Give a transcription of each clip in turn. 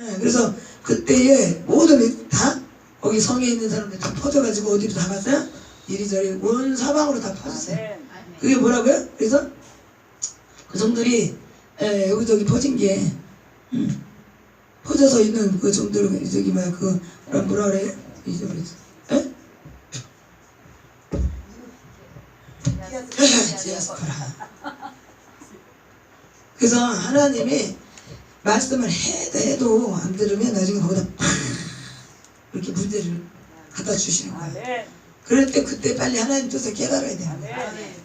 예, 그래서 그때에 모든 다 거기 성에 있는 사람들 다 퍼져가지고 어디로 다 갔어요? 이리저리 온 사방으로 다 퍼졌어요. 아멘. 그게 뭐라고요? 그래서 그 종들이 에, 여기저기 퍼진 게 음, 퍼져서 있는 그 종들 저기 뭐야 그 뭐라 뭐라 그래 잊어버렸어. 에? 디아스포라. 그래서 하나님이 말씀을 해도 해도 안 들으면 나중에 거기다 팍 이렇게 문제를 갖다 주시는 거예요. 아멘. 그럴 때 그때 빨리 하나님 뜻을 깨달아야 돼요.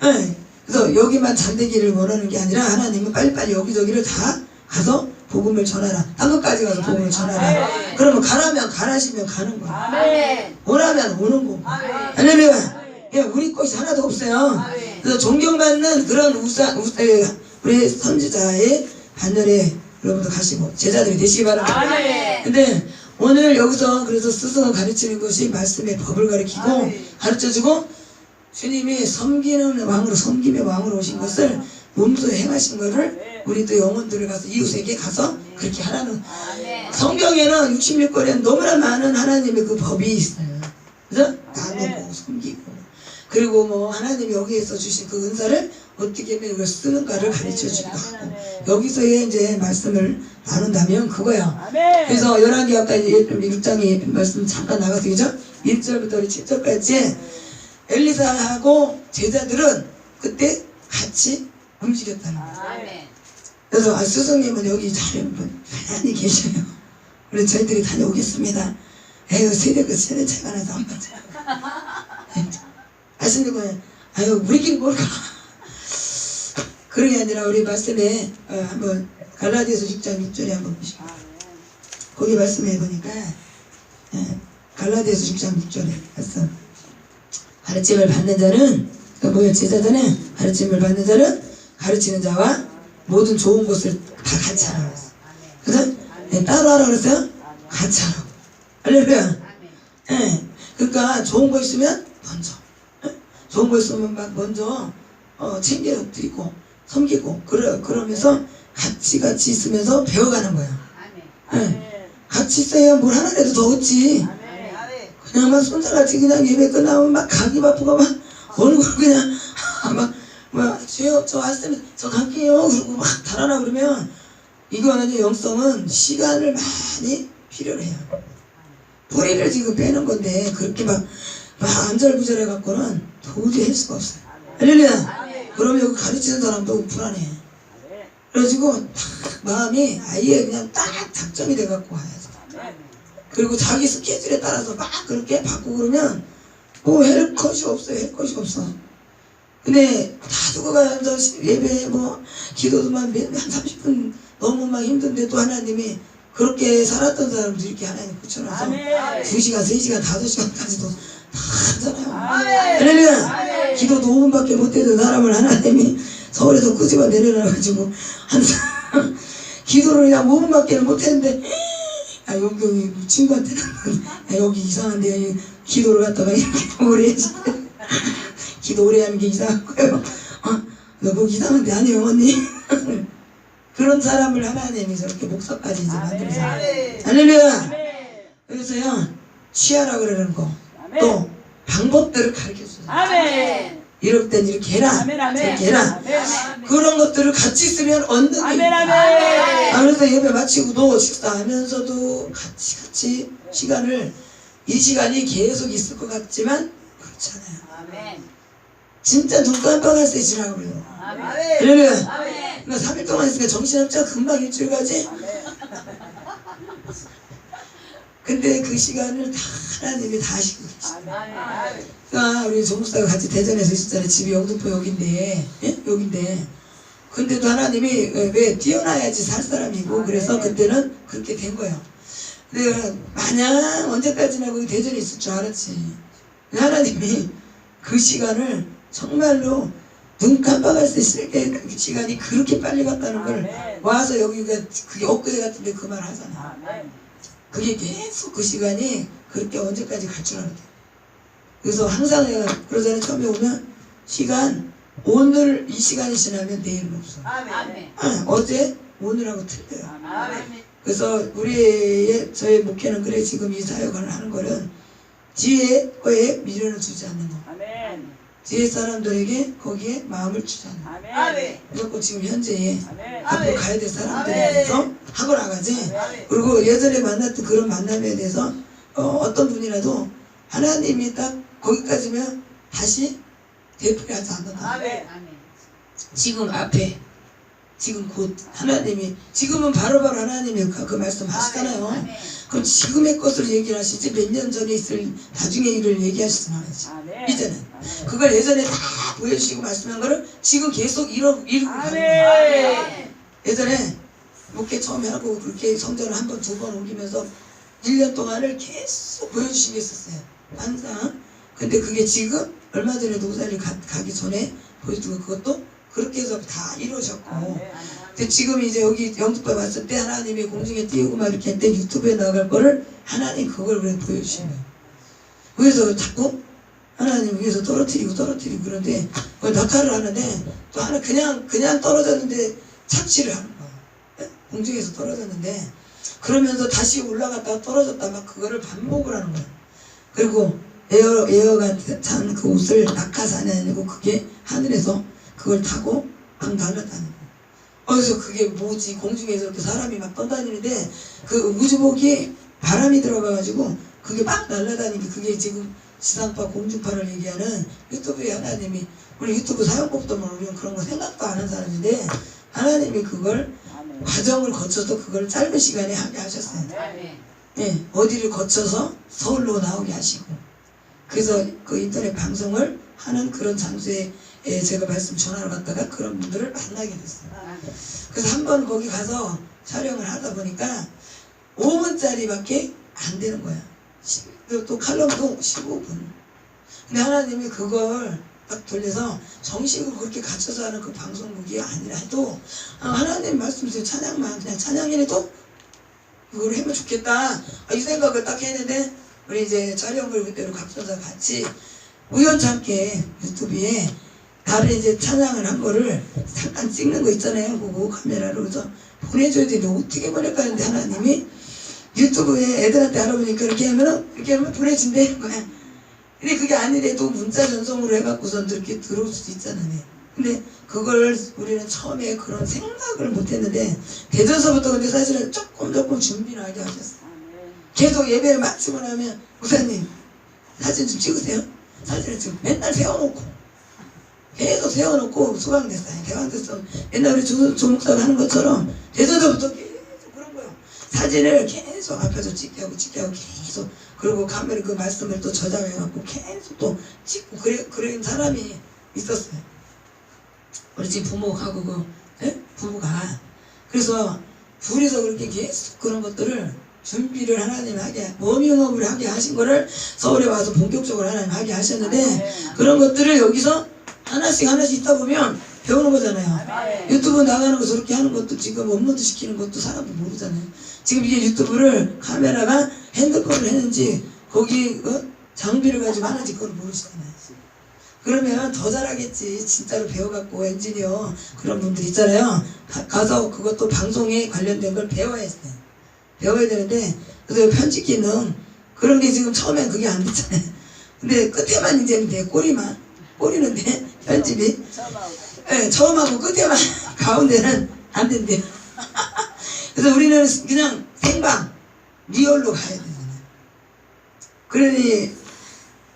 아멘. 네. 그래서 여기만 잠들기를 원하는 게 아니라 하나님은 빨리빨리 여기저기를 다 가서 복음을 전하라. 딴 것까지 가서 복음을 전하라. 그러면 가라면 가라시면 가는 거야. 오라면 오는 거고. 아멘. 할렐루야. 예, 우리 것이 하나도 없어요. 아멘. 그래서 존경받는 그런 우사, 우사, 우리 선지자의 반열에 여러분도 가시고 제자들이 되시기 바랍니다. 아멘. 근데 오늘 여기서 그래서 스승을 가르치는 것이 말씀의 법을 가르치고 아멘. 가르쳐주고 주님이 섬기는 왕으로 섬김의 왕으로 오신 것을 몸소 행하신 것을 우리도 영혼들을 가서 이웃에게 가서 그렇게 하라는 성경에는 66권에는 너무나 많은 하나님의 그 법이 있어요. 그래서 나누고 섬기고 그리고 뭐 하나님이 여기에서 주신 그 은사를 어떻게 하면 이걸 쓰는가를 가르쳐 주기도 하고 여기서의 이제 말씀을 나눈다면 그거야. 아멘. 그래서 11개 아까 6장에 말씀 잠깐 나가서 그죠? 1절부터 7절까지 엘리사하고 제자들은 그때 같이 움직였다는 거예요. 아멘. 그래서 아, 스승님은 여기 잘 편안히 계셔요. 그래서 저희들이 다녀오겠습니다. 에휴 세대 그 세대 차가 나서 안 맞아. 아시는 거예요. 아유 우리끼리 뭘까? 그런 게 아니라 우리 말씀에 어, 한번 갈라디아서 6장 6절에 한번 보시고 거기 말씀해 보니까 예, 갈라디아서 6장 6절에 말씀 가르침을 받는 자는 그 뭐야 제자자는 가르침을 받는 자는 가르치는 자와 모든 좋은 것을 다 같이 하라 그랬어. 그래서 예, 따로 하라 그랬어요? 같이 하라고. 할렐루야. 예. 그러니까 좋은 거 있으면 먼저. 예? 좋은 거 있으면 막 먼저 어, 챙겨 드리고 섬기고 그러, 그러면서 같이 같이 있으면서 배워가는 거야. 예. 같이 있어야 뭘 하나라도 더 얻지. 아멘. 그냥 막 손살같이 그냥 예배 끝나면 막 가기 바쁘고 막걸 그냥 막막 주여 저 왔으면 저 갈게요 그러고 막 달아나 그러면 이거는 이제 영성은 시간을 많이 필요로 해요. 뿌리를 지금 빼는 건데 그렇게 막, 막 안절부절해 갖고는 도저히 할 수가 없어요. 할렐루야. 그러면 여기 가르치는 사람도 불안해. 그래가지고 딱 마음이 아예 그냥 딱 작정이 돼 갖고 와야지. 그리고 자기 스케줄에 따라서 막 그렇게 바꾸고 그러면 뭐할 것이 없어요. 할 것이 없어. 근데 다 가서 예배 뭐 기도도 막한 30분 너무 막 힘든데 또 하나님이 그렇게 살았던 사람들 이렇게 하나님 붙여놔서 아멘. 2시간, 3시간, 5시간까지도 다 하잖아요. 아멘. 할렐루야! 기도도 5분밖에 못해도 사람을 하나님이 서울에서 끄집어 내려놔가지고 한 사람 기도를 그냥 5분밖에 못했는데 아 여기, 여기 친구한테는 야, 여기 이상한데 기도를 갖다가 이렇게 오래 해서 기도 오래 하는 게 이상하고요 어? 너뭐 이상한데 아니에요 언니 그런 사람을 하나님이 저렇게 목사까지 이제 만들어서 아멘. 할렐루야 아멘. 그래서요 취하라 그러는 거 아멘. 또 방법들을 가르쳐 주세요 아멘. 이럴 땐 이렇게 해라 아멘. 아멘. 저렇게 해라 아멘. 그런 것들을 같이 쓰면 얻는 게 아멘. 아멘. 아, 그래서 예배 마치고도 식사하면서도 같이 같이 시간을 이 시간이 계속 있을 것 같지만 그렇잖아요 아멘. 진짜 눈 깜빡할 때 지나가 버려요 아멘. 할렐루야 그러니까 3일 동안 있으니까 정신없죠 금방 일주일 가지 근데 그 시간을 다 하나님이 다 하시고 계시다. 그러니까 우리 조목사가 같이 대전에서 있었잖아요. 집이 영등포 여긴데, 예? 여긴데. 근데도 하나님이 왜, 왜 뛰어나야지 살 사람이고 그래서 그때는 그렇게 된 거예요. 근데 마냥 언제까지나 거기 대전에 있을 줄 알았지. 하나님이 그 시간을 정말로 눈 깜빡할 수 있을 때 그 시간이 그렇게 빨리 갔다는 걸 아멘. 와서 여기가 그게 엊그제 같은데 그 말 하잖아. 아멘. 그게 계속 그 시간이 그렇게 언제까지 갈 줄 알았대. 그래서 항상 내가 그러잖아요. 처음에 오면 시간 오늘 이 시간이 지나면 내일은 없어. 아멘. 아, 어제 오늘하고 틀려요. 아멘. 그래서 우리의 저희 목회는 그래 지금 이 사역을 하는 거는 거에 미련을 주지 않는 거. 아멘. 뒤에 사람들에게 거기에 마음을 거. 아멘. 아멘. 그래갖고 지금 현재에 아멘. 앞으로 아멘. 가야 될 사람들에 아멘. 대해서 하고 나가지. 아멘. 그리고 예전에 만났던 그런 만남에 대해서 어, 떤 분이라도 하나님이 딱 거기까지면 다시 되풀이하지 않는다. 아멘. 아멘. 지금 앞에 지금 곧 하나님이 지금은 바로바로 하나님이 그, 그 말씀 하시잖아요. 아멘. 그럼 지금의 것을 얘기를 하시지 몇 년 전에 있을 나중의 일을 얘기하시지 말아야지. 아멘. 이제는 아멘. 그걸 예전에 다 보여주시고 말씀한 거를 지금 계속 이루, 이루고 가는 아멘. 거예요. 아멘. 예전에 목회 처음에 하고 그렇게 성전을 한 번, 두 번 옮기면서 1년 동안을 계속 보여주신 게 있었어요. 항상. 근데 그게 지금 얼마 전에 노사를 가, 가기 전에 보여준 거 그것도 그렇게 해서 다. 아멘. 근데 지금 이제 여기 영특배 왔을 때 하나님이 공중에 띄우고 막 이렇게 했는데 유튜브에 나갈 거를 하나님 그걸 그래 보여주신 거예요. 그래서 자꾸 하나님 위에서 떨어뜨리고 떨어뜨리고 그런데 그 낙하를 하는데 또 하나 그냥 그냥 떨어졌는데 착지를 하는 거야. 예? 공중에서 떨어졌는데 그러면서 다시 올라갔다가 떨어졌다 막 그거를 반복을 하는 거야. 그리고 에어 에어가 찬그 옷을 낙하산이 아니고 그게 하늘에서 그걸 타고 막 날아다니는 거야. 그래서 그게 뭐지 공중에서 이렇게 사람이 막 떠다니는데 그 우주복이 바람이 들어가가지고 그게 막 날아다니는 게 그게 지금 지상파 공중파를 얘기하는 유튜브에 하나님이 우리 유튜브 사용법도 모르면 그런 거 생각도 안 한 사람인데 하나님이 그걸 아멘. 과정을 거쳐서 그걸 짧은 시간에 하게 하셨어요. 아멘. 예, 어디를 거쳐서 서울로 나오게 하시고 그래서 그 인터넷 방송을 하는 그런 장소에 예, 제가 말씀 전화를 갔다가 그런 분들을 만나게 됐어요. 아멘. 그래서 한 번 거기 가서 촬영을 하다 보니까 5분짜리밖에 안 되는 거야. 시- 또- 또 칼럼도 15분. 근데 하나님이 그걸 딱 돌려서 정식으로 그렇게 갖춰서 하는 그 방송국이 아니라 해도 아, 하나님 말씀대로 찬양만 그냥 찬양이라도 그걸 하면 좋겠다. 아, 이 생각을 딱 했는데 우리 이제 촬영을 그대로 각선사 같이 우연찮게 유튜브에 다른 이제 찬양을 한 거를 잠깐 찍는 거 있잖아요. 그거 카메라로 그래서 보내줘야 되는데 어떻게 보낼까 하는데 하나님이 유튜브에 애들한테 알아보니까 이렇게 하면은 이렇게 하면 보내준대 거야. 근데 그게 아니래도 문자 전송으로 해갖고선 이렇게 들어올 수도 있잖아요. 근데 그걸 우리는 처음에 그런 생각을 못 했는데 대전서부터 근데 사실은 조금 조금 준비를 하게 하셨어요. 계속 예배를 마치고 나면 목사님 사진 좀 찍으세요. 사진을 지금 맨날 세워놓고 계속 세워놓고 소강됐어요. 대왕됐어. 옛날 우리 조, 조 목사가 하는 것처럼 대전서부터 계속 그런 거예요. 사진을 계속 앞에서 찍게 하고 찍게 하고 계속 그리고 카메라 그 말씀을 또 저장해갖고 계속 또 찍고 그래 그런 사람이 있었어요. 우리 집 부모하고 그 예? 부부가 그래서 둘이서 그렇게 계속 그런 것들을 준비를 하나님 하게 워밍업을 하게 하신 거를 서울에 와서 본격적으로 하나님 하게 하셨는데 아멘. 그런 것들을 여기서 하나씩 하나씩 있다 보면 배우는 거잖아요. 아멘. 유튜브 나가는 거 저렇게 하는 것도 지금 업로드 시키는 것도 사람도 모르잖아요. 지금 이게 유튜브를 카메라가 핸드폰을 했는지 거기 어? 장비를 가지고 하는지 그걸 모르시잖아요. 그러면 더 잘하겠지. 진짜로 배워갖고 엔지니어 그런 분들 있잖아요. 가- 가서 그것도 방송에 관련된 걸 배워야 했어요. 배워야 되는데 그래서 편집 기능 그런 게 지금 처음엔 그게 안 됐잖아요. 근데 끝에만 이제는 돼. 꼬리만 꼬리는 돼. 편집이. 예, 처음하고 끝에만 가운데는 안 된대요. 그래서 우리는 그냥 생방 리얼로 가야 되잖아요. 그러니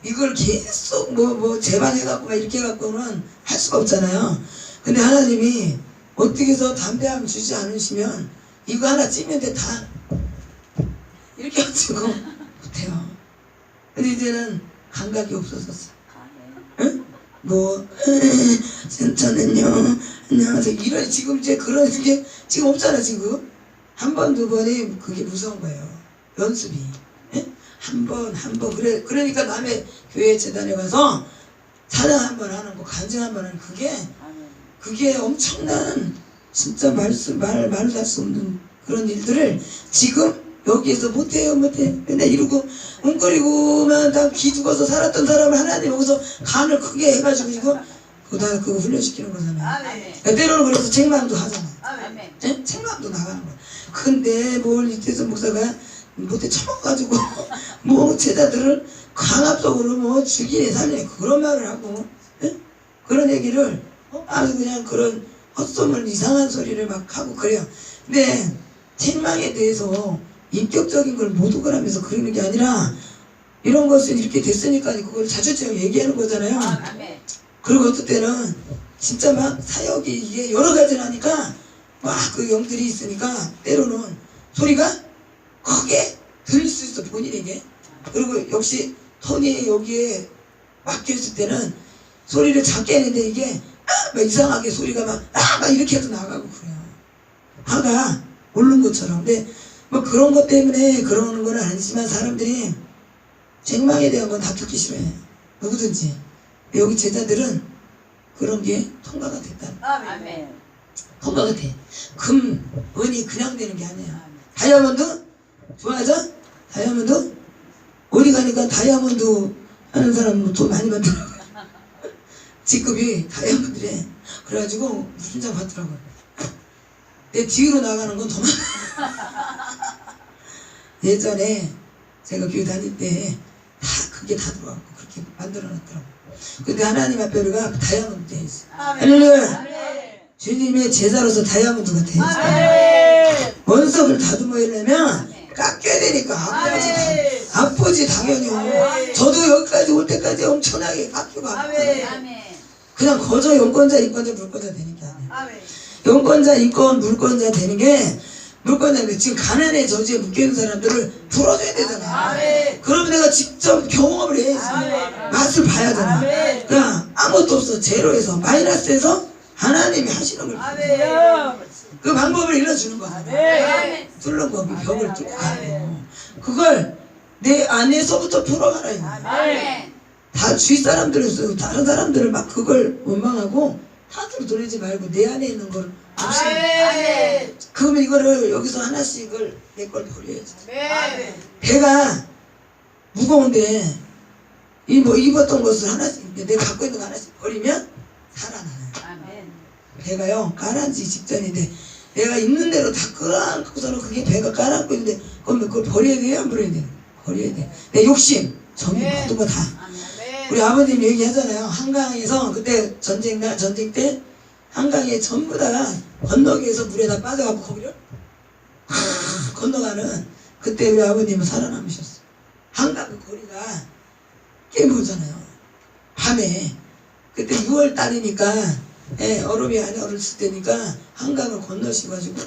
이걸 계속 뭐 뭐 재방해갖고 막 이렇게 해갖고는 할 수가 없잖아요. 근데 하나님이 어떻게 해서 담대함 주지 않으시면 이거 하나 찍는데 다 이렇게 해가지고 못해요. 근데 이제는 감각이 없어졌어. 아 뭐 저는요? 안녕하세요. 이런 지금 이제 그런 게 지금 없잖아 지금. 한 번 두 번이 그게 무서운 거예요. 연습이. 한 번 한 번. 그래 그러니까 남의 교회 재단에 가서 찬양 한번 하는 거 간증 한 번 하는 그게. 그게 엄청난 진짜 말수 말 말을 할수 없는 그런 일들을 지금 여기에서 못해요 못해 맨날 이러고 웅거리고만 다 기 죽어서 살았던 사람을 하나님 여기서 간을 크게 해가지고 지금 그거 다 그거 훈련시키는 거잖아요. 아멘. 그러니까 때로는 그래서 책망도 하잖아. 아멘. 예? 책망도 나가는 거야. 근데 뭘 이태선 목사가 못해 처먹어가지고 뭐 제자들을 강압적으로 뭐 죽이네 살리네 그런 말을 하고 예? 그런 얘기를 아주 그냥 그런 헛소문 이상한 소리를 막 하고 그래요. 근데 책망에 대해서 인격적인 걸 모독을 하면서 그러는 게 아니라 이런 것은 이렇게 됐으니까 그걸 자주처럼 얘기하는 거잖아요. 아멘. 그리고 어떨 때는 진짜 막 사역이 이게 여러 가지를 하니까 막 그 영들이 있으니까 때로는 소리가 크게 들릴 수 있어 본인에게 그리고 역시 톤이 여기에 막혀 있을 때는 소리를 작게 했는데 이게 아! 막 이상하게 소리가 막 아! 막 이렇게 해서 나가고 그래요 화가 오른 것처럼 근데 뭐 그런 것 때문에 그러는 건 아니지만 사람들이 책망에 대한 건 다 듣기 싫어해 누구든지 여기 제자들은 그런 게 통과가 됐다. 아멘. 통과가 돼. 금, 은이 그냥 되는 게 아니야. 다이아몬드? 좋아하죠? 다이아몬드? 어디 가니까 다이아몬드 하는 사람 돈 많이 받더라고요. 직급이 다이아몬드래. 그래가지고 무슨 장 받더라고요. 내 뒤로 나가는 건 더 많아. 예전에 제가 교회 다닐 때 다 그게 다 들어왔고 그렇게 만들어 놨더라고요. 근데 하나님 앞에 우리가 다이아몬드 돼 있어. 할렐루야. 아멘. 주님의 제자로서 다이아몬드가 돼 있어. 아멘. 원석을 다듬어내려면 깎여야 되니까 아프지, 아멘. 아프지 당연히. 아멘. 저도 여기까지 올 때까지 엄청나게 깎이고. 그냥 거저 용권자, 인권자, 물권자 되는 게 아니야. 아멘. 용권자, 인권, 물권자 되는 게 물권자 지금 가난의 저주에 묶여있는 사람들을 풀어줘야 되잖아. 아멘. 그러면 내가 직접 경험을 해야지. 아멘. 맛을 봐야 되잖아. 아멘. 그냥 아무것도 없어. 제로에서 마이너스에서 하나님이 하시는 걸. 아멘. 그 방법을 일러주는 거야. 아멘. 뚫는 거, 그 벽을 뚫고 가고. 그걸 내 안에서부터 풀어가라. 다 주위 사람들을 쓰고 다른 사람들을 막 그걸 원망하고 탓으로 돌리지 말고 내 안에 있는 걸 아멘. 그러면 이거를 여기서 하나씩을 내걸 버려야지. 아멘. 배가 무거운데 이 뭐 입었던 것을 하나씩 내가 갖고 있는 거 하나씩 버리면 살아나요. 아멘. 배가요 가라앉기 직전인데 내가 있는 대로 다 끌어안고서는 그게 배가 가라앉고 있는데 그럼 그걸 버려야 돼요 안 버려야 돼요? 버려야 돼. 내 욕심 정리 네. 모든 거 다. 우리 아버님 얘기하잖아요. 한강에서 그때 전쟁 날 전쟁 때 한강에 전부 다 건너기에서 물에다 빠져갖고 거기를 건너가는 그때 우리 아버님은 살아남으셨어. 한강 그 거리가 꽤 멀잖아요. 밤에 그때 6월 달이니까 예, 얼음이 안에 얼었을 때니까 한강을 건너시가지고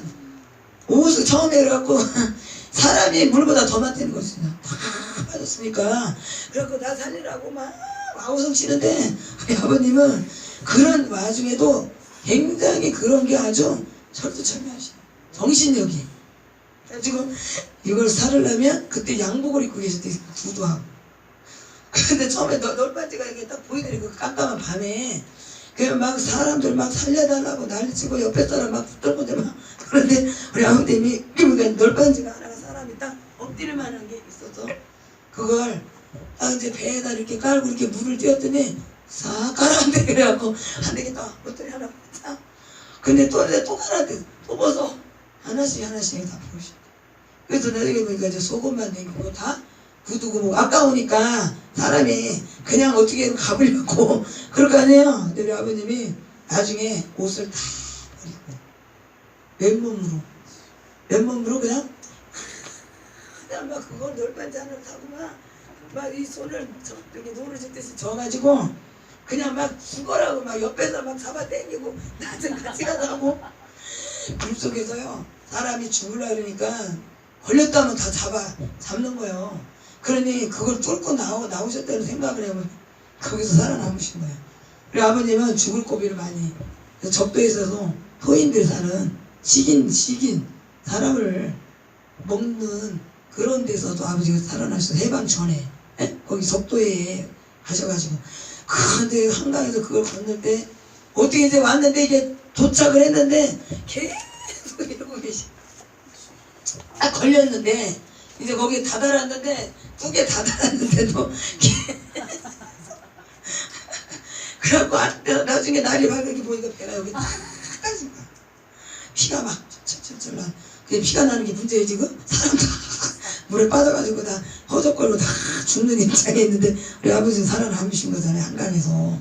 옷을 처음에 그래갖고 사람이 물보다 더 많다는 것이죠. 다 빠졌으니까 그래갖고 나 살리라고 막 아우성 치는데 우리 아버님은 그런 와중에도 굉장히 그런 게 아주 철두철미하시네. 정신력이. 그래가지고 이걸 살으려면 그때 양복을 입고 계실 때 구두하고 근데 처음에 널- 널빤지가 이게 딱 보이더니 그 깜깜한 밤에 그냥 막 사람들 막 살려달라고 난리치고 옆에 사람 막 붙들고 막 그런데 우리 아버님이 그러니까 널빤지가 하나가 사람이 딱 엎드릴 만한 게 있어서 그걸 딱 이제 배에다 이렇게 깔고 이렇게 물을 띄웠더니 싹 가라앉대 그래갖고 안 되겠다. 엎드리 하나 딱 근데 또 이제 또 가라앉대 또 벗어. 하나씩 하나씩 다 부으시 그래서 나중에 보니까 이제 속옷만 내고 다 구두고 뭐 아까우니까 사람이 그냥 어떻게든 가보려고 그럴 거 아니에요. 근데 우리 아버님이 나중에 옷을 다 버리고 맨몸으로 맨몸으로 그냥 그냥 막 그걸 널빤지 하나를 타고 막이 손을 저, 여기 노를 짓듯이 져가지고 그냥 막 죽어라고 막 옆에서 막 잡아 당기고 나한테 같이 가자고 물속에서요 사람이 죽으려 그러니까 걸렸다면 다 잡아 잡는 거예요. 그러니 그걸 뚫고 나오, 나오셨다는 생각을 해보면 거기서 살아남으신 거예요. 우리 아버님은 죽을 고비를 많이 적도에 있어서 토인들 사는 식인 식인 사람을 먹는 그런 데서도 아버지가 살아나셔서 해방 전에 예? 거기 적도에 가셔가지고 그런데 한강에서 그걸 때 어떻게 이제 왔는데 이게 도착을 했는데 계속 이러고 계시 딱 걸렸는데 이제 거기에 다다랐는데 두 개 다다랐는데도 그래갖고 아- 나- 나중에 날이 밝게 보니까 배가 여기 딱 까진 거야. 피가 막 철철철 나. 그게 피가 나는 게 문제예요 지금? 사람 다 물에 빠져가지고 다 허덕거리고 다 죽는 입장에 있는데 우리 아버지는 살아남으신 거잖아요 한강에서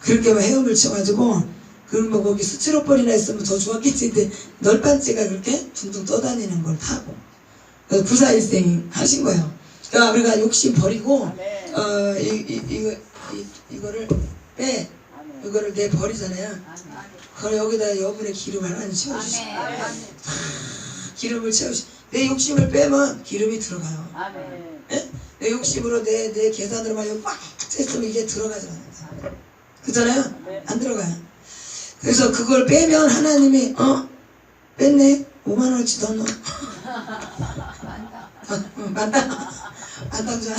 그렇게 막 헤엄을 쳐가지고 그럼 뭐 거기 스티로폴이나 있으면 더 좋았겠지 근데 널빤지가 그렇게 둥둥 떠다니는 걸 타고 그래서 구사일생 하신 거예요 그러니까 우리가 욕심 버리고 아멘. 어, 이, 이, 이거, 이, 이거를 빼. 이거를 내 버리잖아요. 그럼 여기다 여분의 기름을 하나님 채워주시 아멘. 기름을 채우시 내 욕심을 빼면 기름이 들어가요. 아멘. 예? 내 욕심으로 내, 내 계산으로만 여기 꽉 찼으면 이게 들어가지 않는다. 그잖아요? 안 들어가요. 그래서 그걸 빼면 하나님이, 어? 뺐네? 5만원어치 더 넣어. 어, 맞다. 안당자.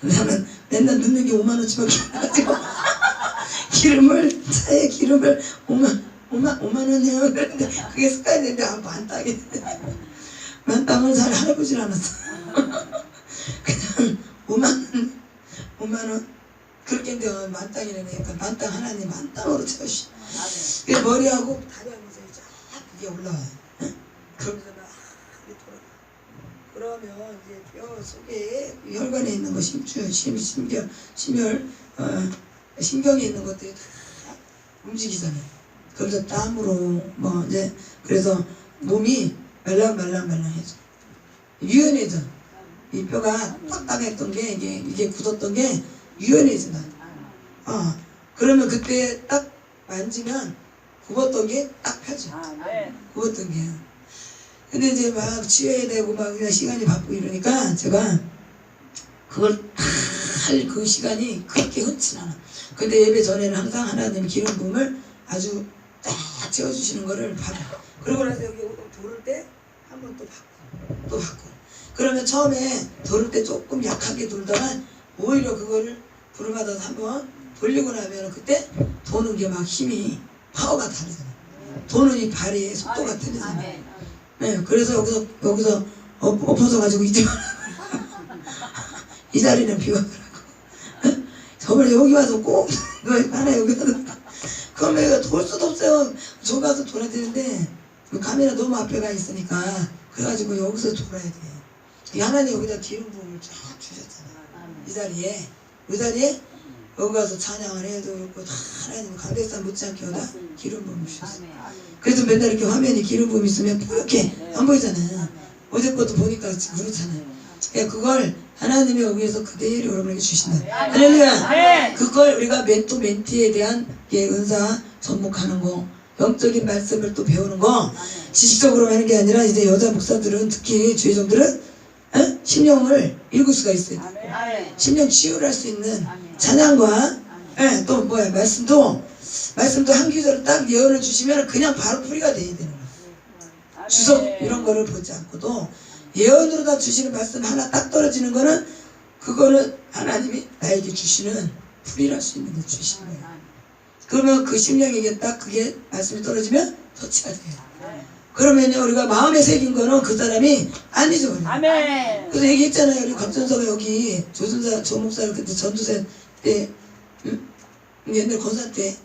나는 맨날 넣는 게 5만원치밖에 안 가지고. 기름을, 차에 기름을 5만, 5만, 5만원이요. 그랬는데 그게 습관이 됐는데 안, 안 따게 됐네. 만 따면 잘 할아버지 않았어. 그냥 5만원, 5만원. 그렇게 이제 만땅이라니까 그러니까 만땅 하나님 만땅으로 채우시. 그 머리하고 다리 하면서 쫙 그게 올라와요. 응? 그러면서 막. 그러면 이제 뼈 속에 혈관에 있는 거 심주, 심, 심경, 심혈, 어, 신경에 있는 것들이 다 움직이잖아요. 그래서 땀으로 뭐 이제 그래서 몸이 말랑말랑말랑해져. 유연해져. 이 뼈가 딱딱했던 게 이게 이게 굳었던 게 유연해진다. 어. 그러면 그때 딱 만지면 굽었던 게 딱 펴져. 아멘. 굽었던 게요. 근데 이제 막 치워야 되고 막 그냥 시간이 바쁘고 이러니까 제가 그걸 다 할 그 시간이 그렇게 흔치 않아. 근데 예배 전에는 항상 하나님 기름 부음을 아주 딱 채워주시는 거를 봐요. 그러고 나서 여기 돌을 때 한 번 또 받고 또 받고 그러면 처음에 돌을 때 조금 약하게 돌다가 오히려 그거를 부름받아서 한번 돌리고 나면 그때 도는 게 막 힘이 파워가 다르잖아요. 도는 이 발의 속도가 틀리잖아요. 아멘. 네, 그래서 여기서 여기서 엎, 엎어져 가지고 이제 이 자리는 비워더라고. 저번에 여기 와서 꼭너 하나 여기 와서 그러면 이거 돌 수도 없어요. 저 가서 돌아야 되는데 그 카메라 너무 앞에 가 있으니까 그래가지고 여기서 돌아야 돼. 이 하나님 여기다 기름 부음을 쫙 주셨잖아. 이 자리에 이 자리에 여기 가서 찬양을 해도 그렇고 다 하나님 강대산 못지않게 여다 기름 부음을 주셨어. 그래서 맨날 이렇게 화면에 기름 부음 있으면 이렇게 안 보이잖아요. 어제 것도 보니까 그렇잖아요. 그러니까 그걸 하나님이 여기에서 그대로 여러분에게 주신다. 할렐루야. 그걸 우리가 멘토 멘티에 대한 예, 은사 접목하는 거, 영적인 말씀을 또 배우는 거, 지식적으로 하는 게 아니라 이제 여자 목사들은 특히 주의종들은 어? 심령을 읽을 수가 있어요. 심령 치유를 할 수 있는 찬양과 예, 또 뭐야 말씀도 말씀도 한 구절을 딱 예언을 주시면 그냥 바로 풀이가 돼야 되는 거예요. 주석 이런 거를 보지 않고도 예언으로 다 주시는 말씀 하나 딱 떨어지는 거는 그거는 하나님이 나에게 주시는 풀이할 수 있는 거 주시는 거예요. 그러면 그 심령에게 딱 그게 말씀이 떨어지면 터치가 돼요. 그러면요 우리가 마음에 새긴 거는 그 사람이 안 잊어버려요. 아멘. 그래서 얘기했잖아요. 우리 곽전서가 여기 조순사 조목사를 그때 전두세 때 음? 옛날 건사 때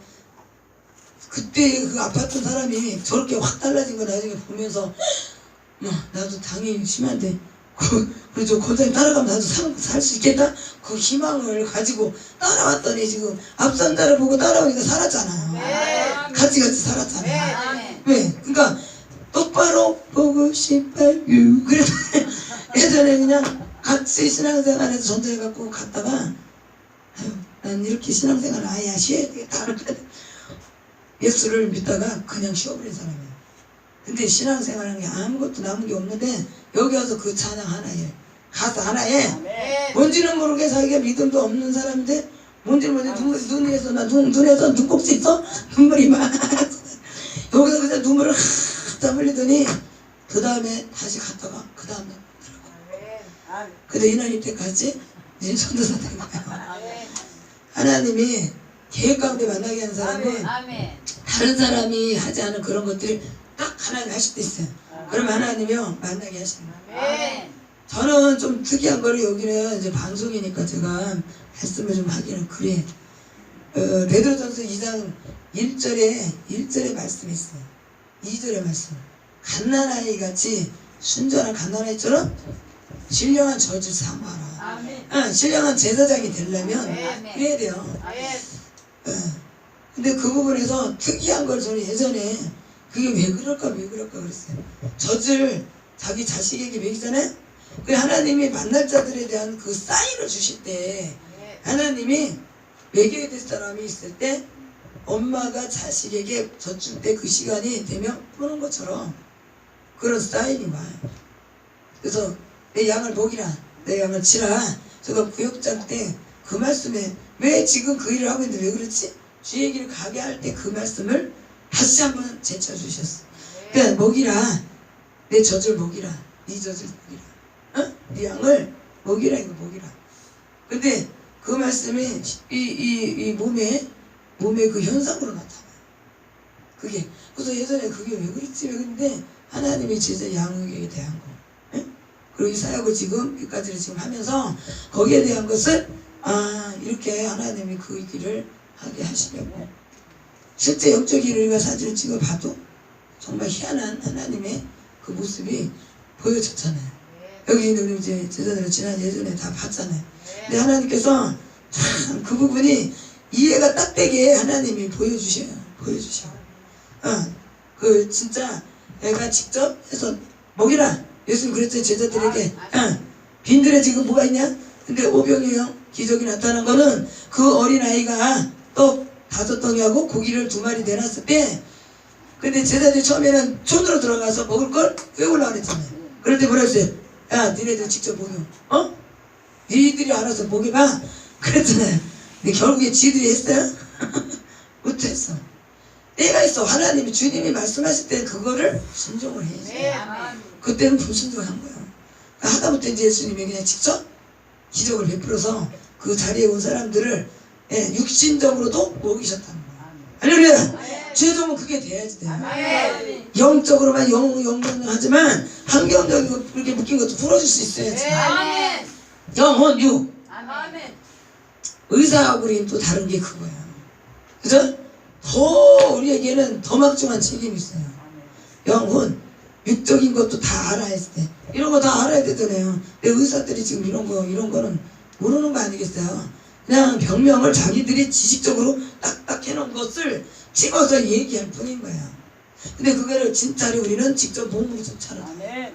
그때 그 아팠던 사람이 저렇게 확 달라진 거 나중에 보면서 뭐 나도 당이 심한데 그, 그저 권사님 따라가면 나도 살 수 있겠다 그 희망을 가지고 따라왔더니 지금 앞선 자를 보고 따라오니까 살았잖아요. 같이 같이 살았잖아요. 아멘. 왜? 그러니까 똑바로 보고 싶어요. 그래서 예전에 그냥 같이 신앙생활에서 전도해갖고 갔다가 아유, 난 이렇게 신앙생활 아예 쉬어야 되겠다. 예수를 믿다가 그냥 쉬어버린 사람이에요. 근데 신앙생활 하는 게 아무것도 남은 게 없는데 여기 와서 그 찬양 하나에 가사 하나에. 뭔지는 모르게 자기가 믿음도 없는 사람인데 뭔지 모르게 눈, 눈에서 나 눈, 눈에서 눈곱지 있어 눈물이 막 여기서 그냥 눈물을 다 흘리더니 그 다음에 다시 갔다가 그 다음에 아멘. 근데 이날 때까지 이제 전도사 된 거예요. 하나님이 계획 가운데 만나게 하는 사람은. 다른 사람이 하지 않은 그런 것들을 딱 하나님 하실 때 있어요 그럼 하나님이요 만나게 하시는 거예요. 저는 좀 특이한 거를 여기는 이제 방송이니까 제가 말씀을 좀 하기는 그래. 어, 베드로 전서 2장 1절에 1절에 말씀이 있어요. 2절에 말씀. 갓난아이 같이 순전한 갓난아이처럼 신령한 저주 사모하라. 어, 신령한 제사장이 되려면 아멘. 그래야 돼요. 아멘. 예. 근데 그 부분에서 특이한 걸 저는 예전에 그게 왜 그럴까 왜 그럴까 그랬어요. 젖을 자기 자식에게 먹이잖아요. 그 하나님이 만날 자들에 대한 그 사인을 주실 때 하나님이 먹여야 될 사람이 있을 때 엄마가 자식에게 젖줄 때 그 시간이 되면 푸는 것처럼 그런 사인이 와요. 그래서 내 양을 먹이라 내 양을 치라 제가 구역장 때 그 말씀에 왜 지금 그 일을 하고 있는데 왜 그렇지? 주 얘기를 가게 할 때 그 말씀을 다시 한번 제쳐 주셨어. 그러니까 먹이라 내 젖을 먹이라 네 젖을 먹이라 어? 네 양을 먹이라 이거 먹이라. 근데 그 말씀이 이, 이, 이 몸에 몸에 그 현상으로 나타나요. 그게 그래서 예전에 그게 왜 그랬지 왜 그런데 하나님이 제자 양육에 대한 거 예? 그리고 이 사역을 지금 여기까지를 지금 하면서 거기에 대한 것을 아 이렇게 하나님이 그 길을 하게 하시려고 실제 영적 일을 우리가 사진을 찍어 봐도 정말 희한한 하나님의 그 모습이 보여졌잖아요. 여기 있는 우리 이제 제자들은 지난 예전에 다 봤잖아요. 근데 하나님께서 참 그 부분이 이해가 딱 되게 하나님이 보여주셔요. 보여주셔. 어, 그 진짜 내가 직접 해서 먹이라. 예수님 그랬어요 제자들에게. 어, 빈들에 지금 뭐가 있냐? 근데 오병이형 기적이 나타난 거는 그 어린 아이가 떡 다섯 덩이하고 고기를 두 마리 내놨을 때 근데 제자들이 처음에는 촌으로 들어가서 먹을 걸 빼올라 그랬잖아요. 그럴 때 뭐라 했어요? 야, 니네들 직접 먹여. 어? 니들이 알아서 먹여봐. 그랬잖아요. 근데 결국에 지들이 했어요? 못했어. 때가 있어. 하나님이 주님이 말씀하실 때 그거를 순종을 해야지. 네. 그때는 불순종한 거야. 그러니까 하다못해 이제 예수님이 그냥 직접 기적을 베풀어서 그 자리에 온 사람들을 예, 육신적으로도 먹이셨다는 거야. 할렐루야! 최종은 그게 돼야지 돼. 아멘. 영적으로만 영, 영원하지만 환경적이고 이렇게 묶인 것도 풀어줄 수 있어야지. 아멘. 영혼, 육. 아멘. 의사하고는 또 다른 게 그거야. 그죠? 더 우리에게는 더 막중한 책임이 있어요. 영혼, 육적인 것도 다 알아야 돼. 이런 거 다 알아야 되잖아요. 근데 의사들이 지금 이런 거, 이런 거는 모르는 거 아니겠어요? 그냥 병명을 자기들이 지식적으로 딱딱 해놓은 것을 찍어서 얘기할 뿐인 거야. 근데 그거를 진짜로 우리는 직접 몸으로 좀 차려. 아멘.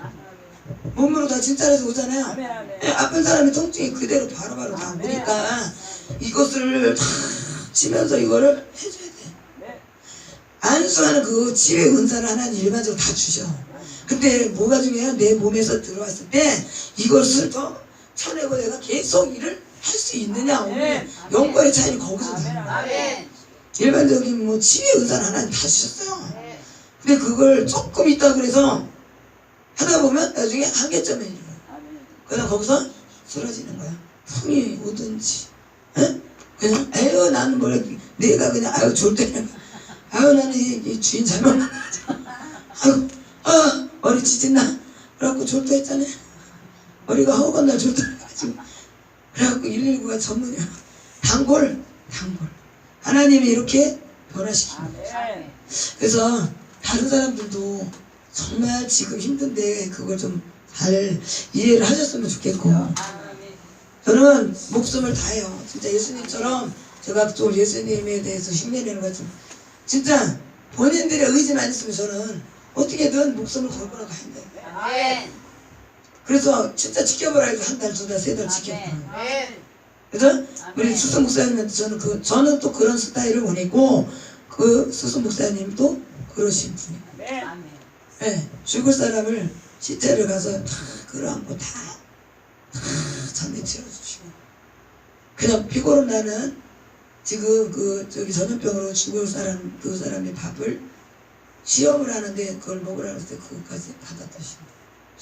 몸으로 다 진짜로서 오잖아요. 아멘. 아멘. 예, 아픈 사람의 통증이 그대로 바로바로 다 아멘. 오니까 이것을 다 치면서 이거를 해줘야 돼. 네. 안수하는 그 치유의 은사를 하나님 일반적으로 다 주셔. 근데 뭐가 중요해요? 내 몸에서 들어왔을 때 이것을 더 쳐내고 내가 계속 일을 할 수 있느냐 오늘. 영과의 차이는 거기서. 아멘. 일반적인 뭐 치유의 은사를 하나님 다 주셨어요. 네. 근데 그걸 조금 있다 그래서 하다 보면 나중에 한계점에 이르러. 아멘. 그냥 거기서 쓰러지는 거야. 풍이 오든지. 에? 그냥 에휴 나는 뭐래 내가 그냥 아유 좋을 때는 아유 나는 이, 이 주인 잘못. 아유 아 머리 지진나. 그래갖고 졸도했잖아요. 머리가 허건 날 졸도해가지고 그래갖고 119가 전문이야. 단골 단골. 하나님이 이렇게 변화시킵니다. 그래서 다른 사람들도 정말 지금 힘든데 그걸 좀 잘 이해를 하셨으면 좋겠고. 저는 목숨을 다해요. 진짜 예수님처럼 제가 또 예수님에 대해서 흉내내는 것좀 진짜 본인들의 의지만 있으면 저는 어떻게든 목숨을 걸고나 가는데 아멘. 그래서 진짜 지켜보라 해서 한 달, 두 달, 세 달 지켰거든요. 아멘. 그래서 우리 수석 목사님한테 저는 그 저는 또 그런 스타일을 원했고 그 수석 목사님도 그러신 분이에요. 아멘. 예, 죽을 사람을 시체를 가서 다 끌어안고 다, 다 잔디 채워주시고 그냥 피고름 나는 지금 그 저기 전염병으로 죽을 사람 그 사람의 밥을 시험을 하는데 그걸 먹으라고 했을 때 그것까지 받아 드시고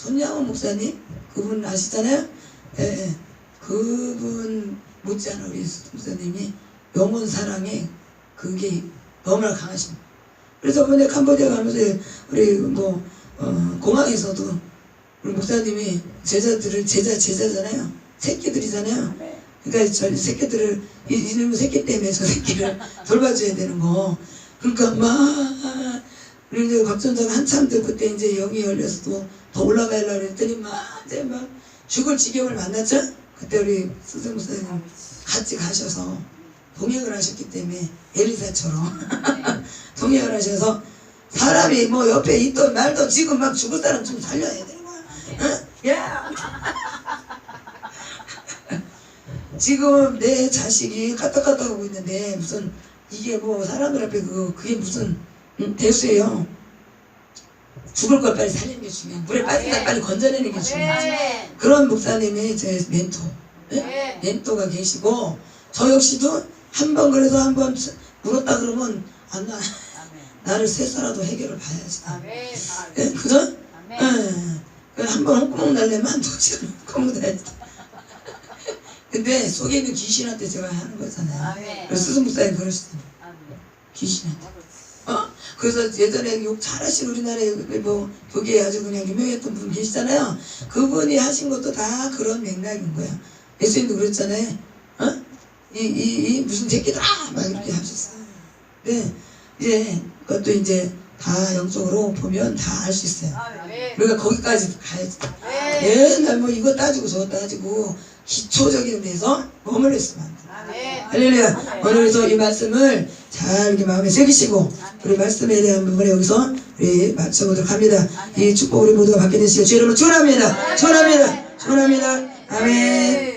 손양원 목사님 그분 아시잖아요? 예, 예. 그분 못지않아 우리 목사님이 영혼 사랑에 그게 너무나 강하십니다. 그래서 근데 캄보디아 가면서 우리 뭐 어, 공항에서도 우리 목사님이 제자들을 제자 제자잖아요. 새끼들이잖아요. 그러니까 저 새끼들을 이- 이놈의 새끼 때문에 저 새끼를 돌봐줘야 되는 거. 그러니까 막 우리 이제 곽전사가 한참 때 그때 이제 영이 열려서도 더 올라가려고 그랬더니 막 이제 막 죽을 지경을 만났죠. 그때 우리 스승 목사님 같이 가셔서 동행을 하셨기 때문에 엘리사처럼 동행을 하셔서 사람이 뭐 옆에 있던 말도 지금 막 죽을 사람 좀 살려야 되는 거야. 어? 야! 지금 내 자식이 까딱까딱 하고 있는데 무슨 이게 뭐 사람들 앞에 그거 그게 무슨 음, 대수예요. 죽을 걸 빨리 살리는 게 중요해. 물에 빠진 걸 빨리 건져내는 게. 아멘. 그런 목사님이 제 멘토. 예? 네. 멘토가 계시고 저 역시도 한 번 그래서 한번 물었다 그러면 안 나. 나를 세서라도 해결을 봐야지. 예, 그죠? 예. 한번 홍구멍 날려면 한 도시를 홍구멍 날야지. 근데 속에 있는 귀신한테 제가 하는 거잖아요. 그래서 스승 목사님 그러시더라고요. 아멘. 귀신한테. 어? 그래서 예전에 욕 잘하신 우리나라에 뭐 교계에 아주 그냥 유명했던 분 계시잖아요. 그분이 하신 것도 다 그런 맥락인 거야. 예수님도 그랬잖아요. 어? 이, 이, 이 무슨 새끼들아! 막 이렇게 하셨어요. 네. 이제 그것도 이제 다 영적으로 보면 다 알 수 있어요. 아멘. 우리가 거기까지 가야지. 아멘. 옛날 뭐 이거 따지고 저거 따지고 기초적인 데서 머물러 있으면 안 돼. 아멘. 할렐루야. 오늘도 이 말씀을 잘 이렇게 마음에 새기시고 우리 말씀에 대한 부분에 여기서 우리 마쳐보도록 합니다. 이 축복 우리 모두가 받게 되시길 주 여러분 축원합니다. 축원합니다. 축원합니다. 아멘.